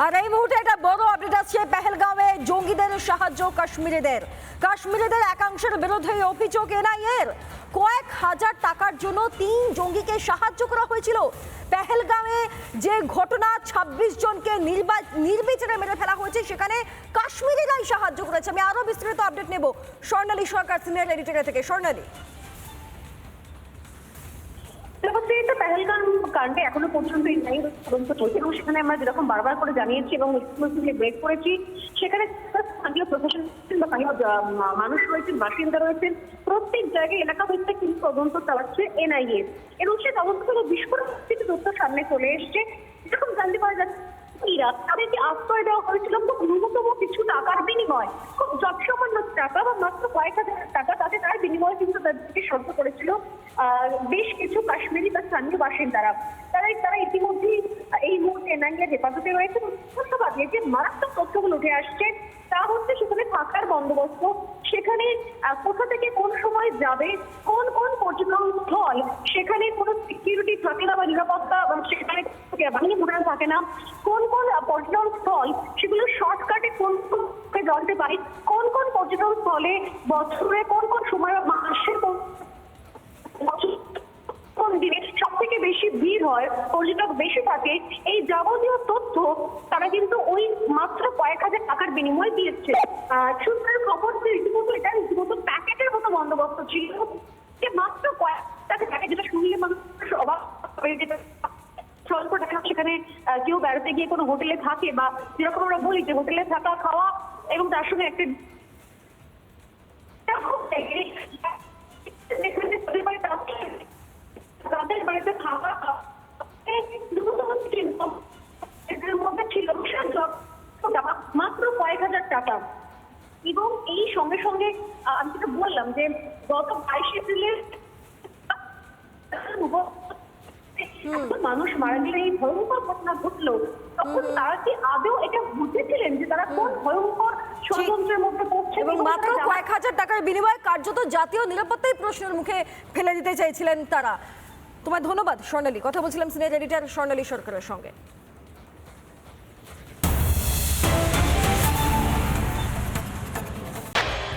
আর এই মুহূর্তে একটা বড় আপডেট আসছে পেহেলগাঁওয়ে জঙ্গিদের সাহায্য কাশ্মীরিদের। কাশ্মীরিদের একাংশের বিরুদ্ধে অভিযোগ এনআইএর। কয়েক হাজার টাকার জন্য তিন জঙ্গিকে সাহায্য করা হয়েছিল। পেহেলগাঁওয়ে যে ঘটনা ২৬ জনকে নির্বা- নির্বিচারে মেরে ফেলা হয়েছে, সেখানে কাশ্মীরিরাই সাহায্য করেছে। আমি আরও বিস্তারিত আপডেট নেব। স্বর্ণালী সরকার সিনিয়র এডিটর থেকে। স্বর্ণালী। পেহেলগাম কাণ্ডে এখনও পর্যন্ত তদন্ত চলছে এবং সেখানে আমরা যেরকম বারবার করে জানিয়েছি এবং এক্সক্লুসিভলি ব্রেক করেছি, সেখানে স্থানীয় প্রশাসন বা স্থানীয় মানুষ রয়েছেন, বাসিন্দা রয়েছেন, প্রত্যেক জায়গায় এলাকা ভিত্তিক কিন্তু তদন্ত চালাচ্ছে এনআইএ এবং সেই তদন্ত থেকে বিস্ফোরণ কিছু তথ্য সামনে চলে এসছে। এরকম জানতে পারা যাচ্ছে তাদেরকে আশ্রয় দেওয়া হয়েছিল। খুব ন্যূনতম কিছু টাকার বিনিময়, খুব যৎসামান্য টাকা বা মাত্র কয়েক হাজার টাকা তাতে তার বিনিময়ে কিন্তু তাদেরকে শর্ত করেছিল। বেশ কিছু কাশ্মীরি বা স্থানীয় বাসিন্দারা তারা তারা ইতিমধ্যেই এই মুহূর্তে এনআইএ হেফাজতে রয়েছে ধন্যবাদে যে মারাত্মক তথ্যগুলো উঠে আসছে, তা হচ্ছে সেখানে থাকার বন্দোবস্ত। সেখানে কোথা থেকে কোন সময় যাবে, কোন কোন পর্যটন স্থল, সেখানে কোনো সিকিউরিটি থাকে না বা নিরাপত্তা বা সেখানে বাহিনী মোটানো থাকে না। কোন কোন পর্যটন স্থল, সেগুলো শর্টকাটে কোন কোন জানতে পারি, কোন কোন পর্যটন স্থলে বছরে কোন কোন সময় মাসের দিনে সব থেকে বেশি ভিড় হয়, পর্যটক বেশি থাকে, এই যাবতীয় তথ্য তারা কিন্তু ওই মাত্র কয়েক হাজার টাকার বিনিময়ে দিয়েছে। সূত্রের খবর যে রীতিমতো এটা রীতিমতো প্যাকেটের মতো বন্দোবস্ত ছিল, যে মাত্র কয়েক টাকা প্যাকেট যেটা শুনলে মানুষ অবাক হয়ে যেতে। স্বল্প টাকা সেখানে কেউ বেড়াতে গিয়ে কোনো হোটেলে থাকে বা যেরকম আমরা বলি যে হোটেলে থাকা, খাওয়া এবং তার সঙ্গে একটা এখানে তাদের বাড়িতে আসলে তাদের বাড়িতে খাওয়া খাওয়া, এই ন্যূনতম ছিল, এদের মধ্যে ছিল টাকা, মাত্র কয়েক হাজার টাকা। এবং এই সঙ্গে সঙ্গে আমি যেটা বললাম যে গত বাইশে এপ্রিলের মানুষ মারা গেলে এই ভয়ঙ্কর ঘটনা ঘটলো তখন তারা কি আদৌ এটা বুঝেছিলেন যে তারা কোন ভয়ঙ্কর ষড়যন্ত্রের মধ্যে পড়ছে? এবং মাত্র কয়েক হাজার টাকার বিনিময়ে কার্যত জাতীয় নিরাপত্তাই প্রশ্নের মুখে ফেলে দিতে চাইছিলেন তারা। তোমায় ধন্যবাদ স্বর্ণালী। কথা বলছিলাম সিনিয়র এডিটর স্বর্ণালী সরকারের সঙ্গে।